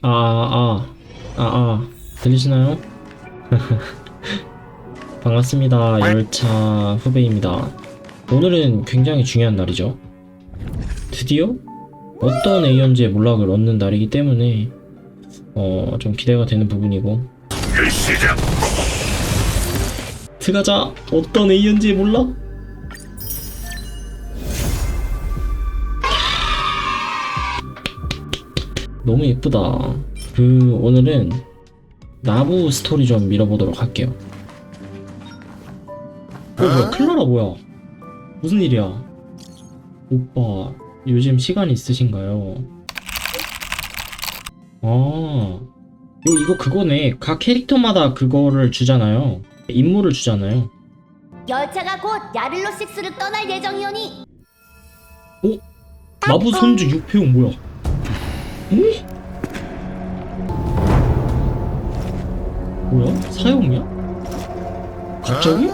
아, 아, 아, 아, 들리시나요? 반갑습니다. 열차 후배입니다. 오늘은 굉장히 중요한 날이죠. 드디어 어떤 A연지의 몰락을 얻는 날이기 때문에 어, 좀 기대가 되는 부분이고 시작 들어가자! 어떤 A연지의 몰락? 너무 예쁘다. 그 오늘은 나부 스토리 좀 밀어보도록 할게요. 어 뭐야 클라라 뭐야? 무슨 일이야? 오빠 요즘 시간 있으신가요? 아 이거 이거 그거네. 각 캐릭터마다 그거를 주잖아요. 임무를 주잖아요. 열차가 곧 야릴로 6를 떠날 예정이오니 나부 선주 6회용 뭐야? 응? 뭐야? 사용이야? 갑자기?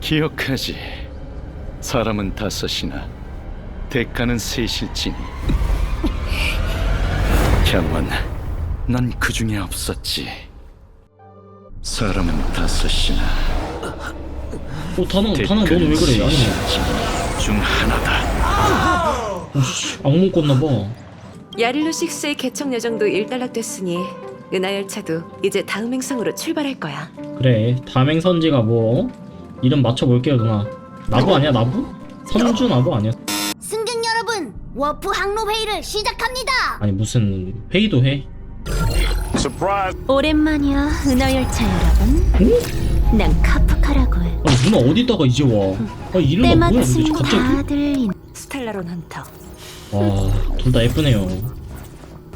기억하지. 사람은 다섯이나 대가는 셋일지니. 향원, 난 그 중에 없었지. 사람은 다섯이나 어 단어 단어 너는 왜 대가는 그래? 아니 셋일지니 중 하나다. 어씨 악몽 꿨나봐. 야릴로 6의 개척 예정도 일단락됐으니 은하 열차도 이제 다음 행성으로 출발할 거야. 그래 담행선지가 뭐 이름 맞춰볼게요 누나. 나부 아니야 나부? 선주 나부 아니야? 승객 여러분 워프 항로 회의를 시작합니다. 아니 무슨 회의도 해? 서프라이즈 오랜만이야 은하 열차 여러분. 난 카프카라고 해. 아니 누나 어디다가 이제 와? 아 이름가 뭐야 때마침 갑자기? 다들 인- 스텔라론 헌터. 와둘 다 예쁘네요.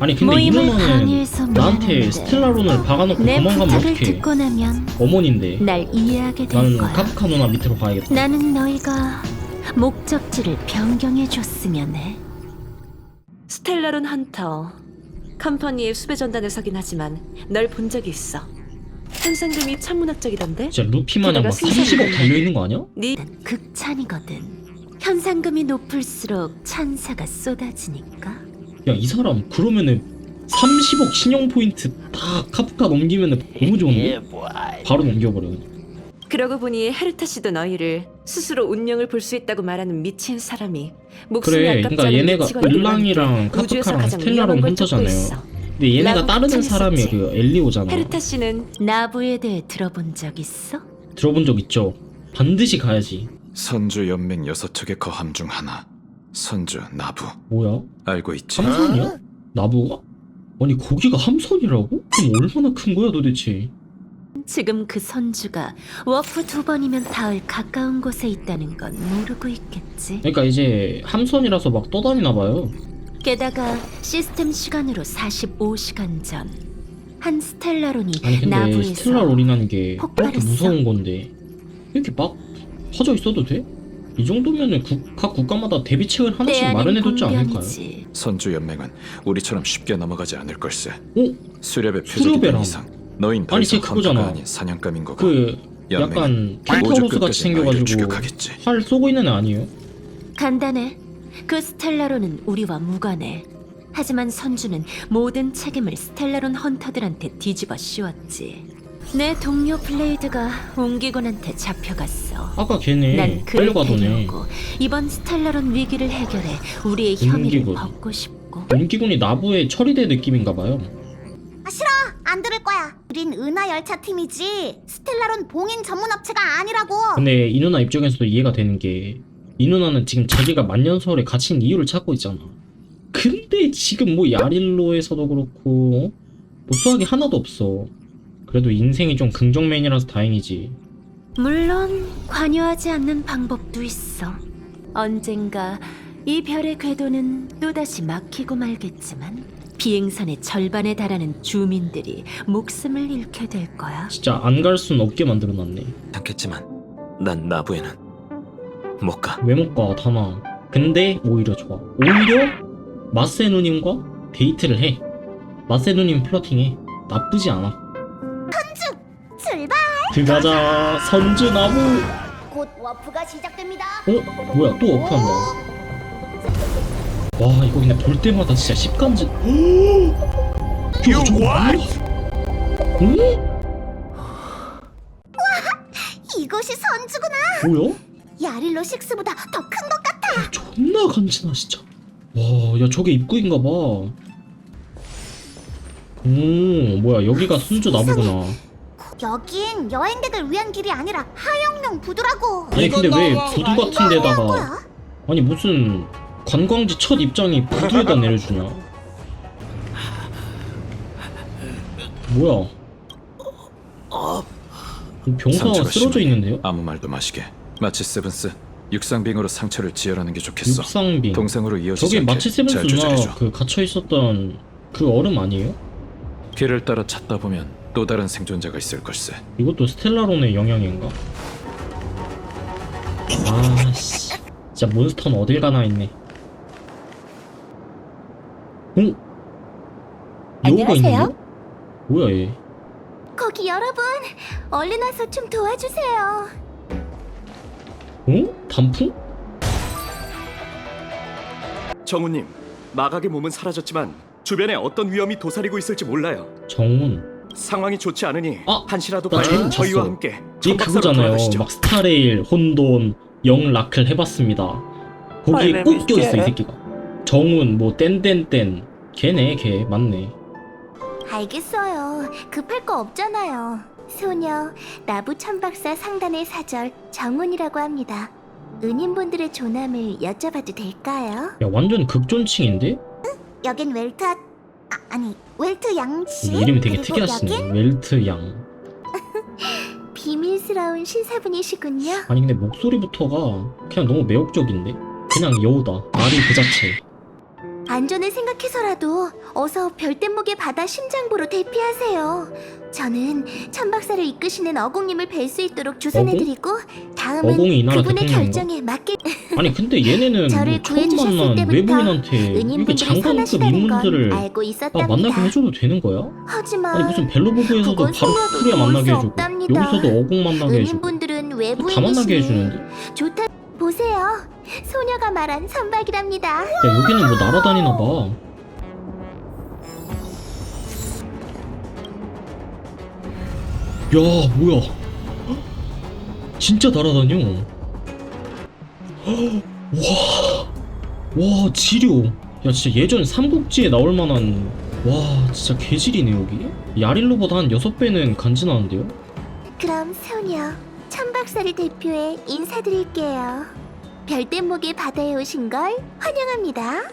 아니 근데 이 모임을 누나는 방해해서 나한테 스텔라론을 박아놓고 내 도망가면 부탁을 어떡해 듣고 나면 어머니인데 날 이해하게 될 나는 거야. 카프카 누나 밑으로 가야겠다 나는 너희가 목적지를 변경해 줬으면 해. 스텔라론 헌터. 컴퍼니의 수배 전단에 서긴 하지만 널 본 적이 있어. 현상금이 천문학적이던데? 진짜 루피 마냥 막 게다가 30억 생산이 달려 있는 거 아니야? 네 극찬이거든. 현상금이 높을수록 찬사가 쏟아지니까. 야 이 사람 그러면은 30억 신용 포인트 다 카프카 넘기면은 너무 좋은데? 바로 넘겨버려 그러고 보니 헤르타 씨도 너희를 스스로 운명을 볼 수 있다고 말하는 미친 사람이 목숨이 그래 아깝지 그러니까 않은 얘네가 일랑이랑 우주에서 카프카랑 가장 스텔라론 위험한 걸 쫓고 헌터잖아요 있어. 근데 얘네가 라고 따르는 사람이. 그 엘리오잖아 헤르타 씨는 나부에 대해 들어본 적 있어? 들어본 적 있죠? 반드시 가야지 선주 연맹 여섯 척의 거함 중 하나. 선주 나부 뭐야? 알고 있지? 함선이야? 나부가? 아니 거기가 함선이라고? 그럼 얼마나 큰 거야 도대체 지금 그 선주가 워프 두 번이면 닿을 가까운 곳에 있다는 건 모르고 있겠지. 그러니까 이제 함선이라서 막 떠다니나 봐요 게다가 시스템 시간으로 45시간 전. 한 스텔라론이 아니 근데 나부에서 스텔라 롤이라는 게 그렇게 폭발했어. 무서운 건데 이렇게 막 퍼져 있어도 돼? 이 정도면은 국, 각 국가마다 대비책을 하나씩 마련해뒀지 않을까요? 선주 연맹은 우리처럼 쉽게 넘어가지 않을 걸세. 어? 수렵의 표적이 이상 너흰 더 아니, 이상 쟤 그거잖아. 헌터가 아닌 사냥감인 거고. 그 연맹은 약간 켄타우로스 같이 끝까지 너희를 생겨가지고 추격하겠지. 활 쏘고 있는 애 아니에요? 간단해. 그 스텔라론은 우리와 무관해. 하지만 선주는 모든 책임을 스텔라론 헌터들한테 뒤집어 씌웠지. 내 동료 블레이드가 옹기곤한테 잡혀갔어. 아까 걔네 난 그를 빨려가더네 데려오고 이번 스텔라론 위기를 해결해 우리의 혐의를 옹기곤. 벗고 싶고 용기군이 나부의 처리대 느낌인가 봐요 안 들을 거야. 우린 은하 열차 팀이지. 스텔라론 봉인 전문 업체가 아니라고. 근데 이 누나 입장에서도 이해가 되는 게 이 누나는 지금 자기가 만년설에 갇힌 이유를 찾고 있잖아. 근데 지금 뭐 야릴로에서도 그렇고 뭐 수학이 하나도 없어. 그래도 인생이 좀 긍정맨이라서 다행이지. 물론 관여하지 않는 방법도 있어. 언젠가 이 별의 궤도는 또다시 막히고 말겠지만 비행선의 절반에 달하는 주민들이 목숨을 잃게 될 거야. 진짜 안 갈 순 없게 만들어놨네. 않겠지만 난 나부에는 못 가. 왜 못 가, 다나. 근데 오히려 좋아. 오히려 마세 누님과 데이트를 해. 마세 누님 플러팅해. 나쁘지 않아. 출발. 들어가자, 선주 나무. 어? 곧 워프가 시작됩니다. 어? 뭐야, 또 어프한다. 와 이거 근데 볼 때마다 진짜 십간지 what? 응? 이것이 선주구나. 뭐야? 야릴로 6보다 더 큰 것 같아. 존나 간지나 진짜 와 야 저게 입구인가 봐 오 뭐야 여기가 순주 나보구나 여긴 여행객을 위한 길이 아니라 하역용 부두라고. 아니 근데 왜 부두 같은 데다가? 아니 무슨 관광지 첫 입장이 부두에다 내려주냐 뭐야 병사가 상처가 쓰러져 심해. 있는데요? 아무 말도 마시게. 마치 세븐스 육상빙으로 상처를 지혈하는 게 좋겠어. 육상빙 동생으로 이어지지 저게 않게 마치 세븐스 잘 누나 조절해줘. 그 갇혀 있었던 그 얼음 아니에요? 길을 따라 찾다 보면 또 다른 생존자가 있을 걸세. 이것도 스텔라론의 영향인가? 아씨 진짜 몬스터는 어딜 가나 있네 응? 여우가 안녕하세요. 있는데? 뭐야 얘 거기 여러분, 얼른 와서 좀 도와주세요. 어? 단풍? 정우님, 마각의 몸은 사라졌지만 주변에 어떤 위험이 도사리고 있을지 몰라요. 정훈 상황이 좋지 않으니 아, 한시라도 나 빨리 저희와. 함께 이 천박사로 그거잖아요 돌아가시죠. 막 스타레일, 혼돈, 영라클 해봤습니다 거기에 꼭 껴있어 이 새끼가 정훈 뭐 땡땡땡 걔네 걔 맞네 알겠어요. 급할 거 없잖아요. 소녀 나부 천박사 상단의 사절 정훈이라고 합니다. 은인분들의 조남을 여쭤봐도 될까요? 야 완전 극존칭인데? 여긴 웰트 아, 아니 웰트 양씨 이름이 되게 그리고 특이하시네 여긴 웰트 양 비밀스러운 신사분이시군요. 아니 근데 목소리부터가 그냥 너무 매혹적인데? 그냥 여우다 말이 그 자체 안전을 생각해서라도 어서 별대목의 바다 심장부로 대피하세요. 저는 천박사를 이끄시는 어공님을 뵐 수 있도록 주선해드리고 다음은 어공이 이 나라 그분의 대통령인가? 결정에 맡길 아니 근데 얘네는 저를 뭐 처음 구해주셨을 만난 때부터 외부인한테 이렇게 은인분들이 장관급 선하시다는 건 인물들을 알고 아, 있었답니다. 만나게 해줘도 되는 거야? 하지만 아니 무슨 벨로보브에서도 그건 바로 쿠리아 도울 만나게 수 해주고 없답니다. 여기서도 어공 만나게 해주고 은인분들은 다 외부인이시니 만나게 해주는데 좋다 보세요. 소녀가 말한 선박이랍니다. 야 여기는 뭐 날아다니나 봐 야, 뭐야? 진짜 날아다녀. 와, 와, 지려. 야, 진짜 예전 삼국지에 나올 만한. 와, 진짜 개질이네 여기. 야릴로보다 한 6배는 간지나는데요? 그럼 소녀 천박사를 대표해 인사드릴게요. 별대목의 바다에 오신 걸 환영합니다.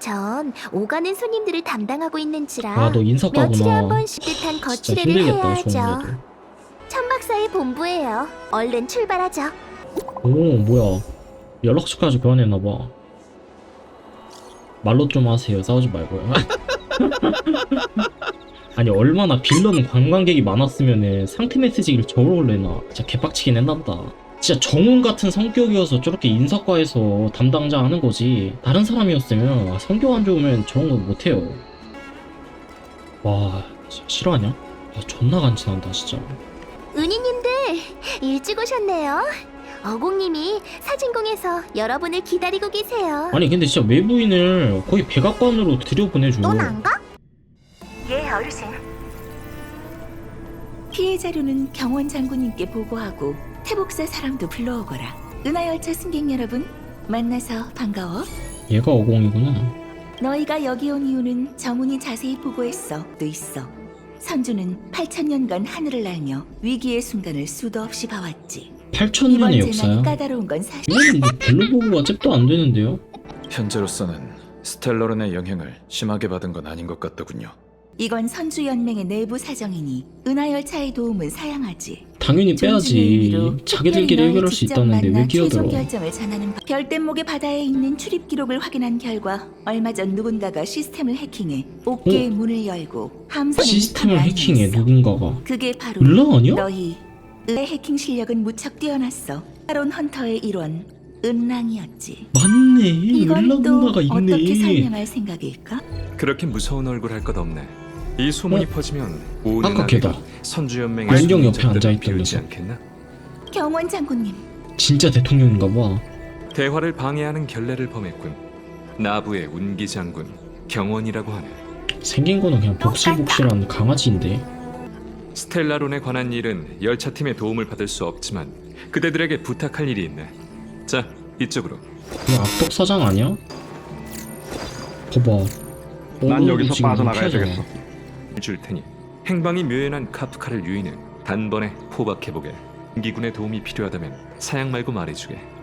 전 오가는 손님들을 담당하고 있는지라 아, 너 며칠에 한 인사과구나. 번씩 뜻한 진짜 거치레를 힘들겠다, 해야죠. 정우래도. 천박사의 본부예요. 얼른 출발하죠. 오, 뭐야. 연락처까지 교환했나봐. 말로 좀 하세요. 싸우지 말고요. 아니, 얼마나 빌런 관광객이 많았으면은 상태 메시지를 저러올래나. 진짜 개빡치긴 했나보다. 진짜 정훈 같은 성격이어서 저렇게 인사과에서 담당자 하는 거지. 다른 사람이었으면, 아, 성격 안 좋으면 저런 거 못해요. 와, 싫어하냐? 아, 존나 간지난다, 진짜. 은희님들 일찍 오셨네요. 어공님이 사진공에서 여러분을 기다리고 계세요. 아니, 근데 진짜 외부인을 거의 백악관으로 들여보내줘. 넌 안 가? 예, 어르신. 피해 자료는 경원 장군님께 보고하고 태복사 사람도 불러오거라. 은하열차 승객 여러분, 만나서 반가워. 얘가 어공이구나. 너희가 여기 온 이유는 정훈이 자세히 보고했어. 또 있어. 선주는 8천년간 하늘을 날며 위기의 순간을 수도 없이 봐왔지. 8천년의 이번 역사야. 재난이 까다로운 건 사실. 이건 뭐 벨로보그가 잽도 안 되는데요? 현재로서는 스텔러론의 영향을 심하게 받은 건 아닌 것 같더군요. 이건 선주 연맹의 내부 사정이니 은하열차의 도움은 사양하지. 당연히 빼야지. 자기들끼리 해결할 수 있다는데 왜 끼어들어? 별대목의 바다에 있는 출입 기록을 확인한 결과 얼마 전 누군가가 시스템을 해킹해 옥계의 문을 열고 함선에 어? 시스템을 해킹해. 누군가가. 그게 바로 을라 아니야? 너희 의 해킹 실력은 무척 뛰어났어. 아론 헌터의 일원 은랑이었지. 맞네. 이건 또 누나가 어떻게 있네. 설명할 생각일까? 그렇게 무서운 얼굴 할 것 없네. 이 소문이 어? 퍼지면 온 아까 걔다. 선주 연맹의 연경 옆에 수행자들을 앉아있던 비우지 녀석. 않겠나? 경원 장군님, 진짜 대통령인가 봐. 대화를 방해하는 결례를 범했군. 나부의 운기 장군 경원이라고 하네. 생긴 거는 그냥 복실복실한 강아지인데 스텔라론에 관한 일은 열차 팀의 도움을 받을 수 없지만 그대들에게 부탁할 일이 있네. 자, 이쪽으로. 이거 악덕 사장 아니야? 봐봐 난 여기서 빠져나가야. 되겠어. 줄 테니 행방이 묘연한 카프카를 유인해 단번에 포박해보게. 기군의 도움이 필요하다면 사양 말고 말해주게.